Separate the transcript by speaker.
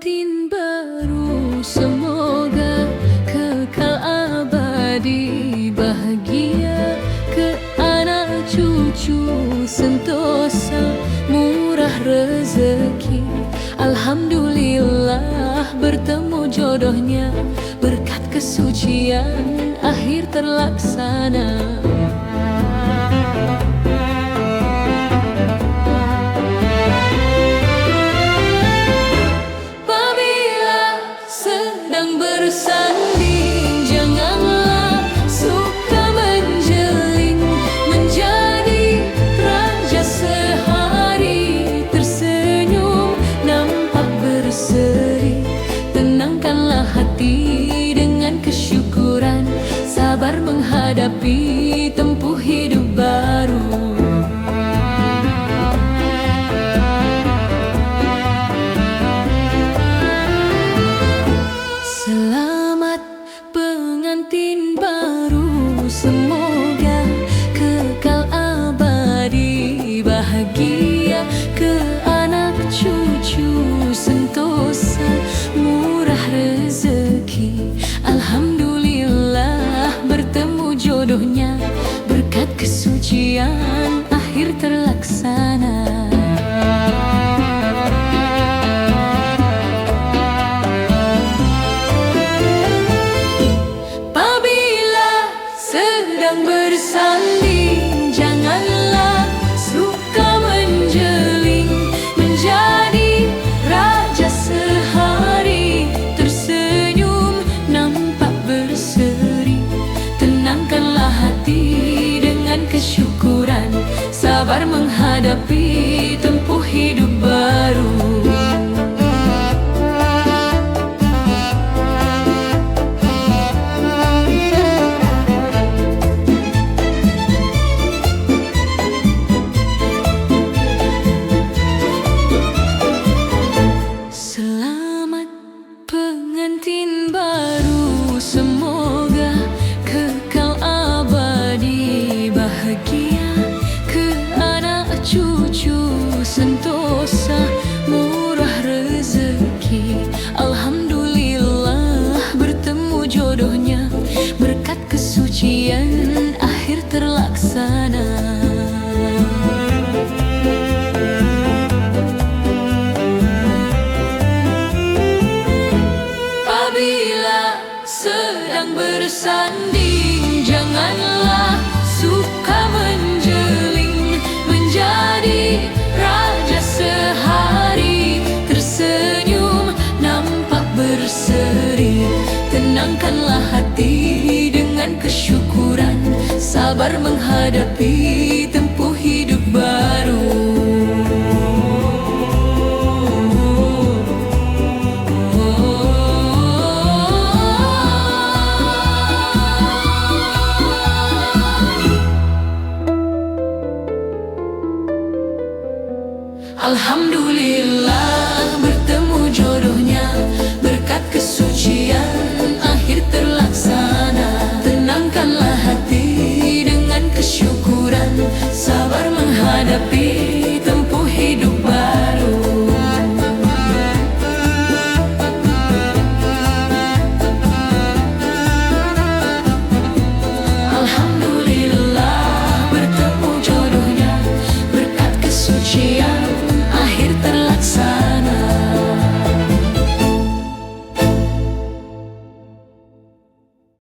Speaker 1: pengantin baru semoga kekal abadi bahagia ke anak cucu sentosa murah rezeki. Alhamdulillah bertemu jodohnya berkat kesucian akhir terlaksana. Tenangkanlah hati dengan kesyukuran. Sabar menghadapi tempuh hidup baru. Selamat pengantin baru. Semoga kekal abadi Bahagia kesucian akhir terlaksana. Apabila sedang bersanding Janganlah dengan kesyukuran. Sabar menghadapi tempuh hidup baru cucu Sentosa murah rezeki. Alhamdulillah bertemu jodohnya. Berkat kesucian akhir terlaksana Tenangkanlah hati dengan kesyukuran. Sabar menghadapi tempuh hidup baru. Alhamdulillah bertemu jodohnya the beat.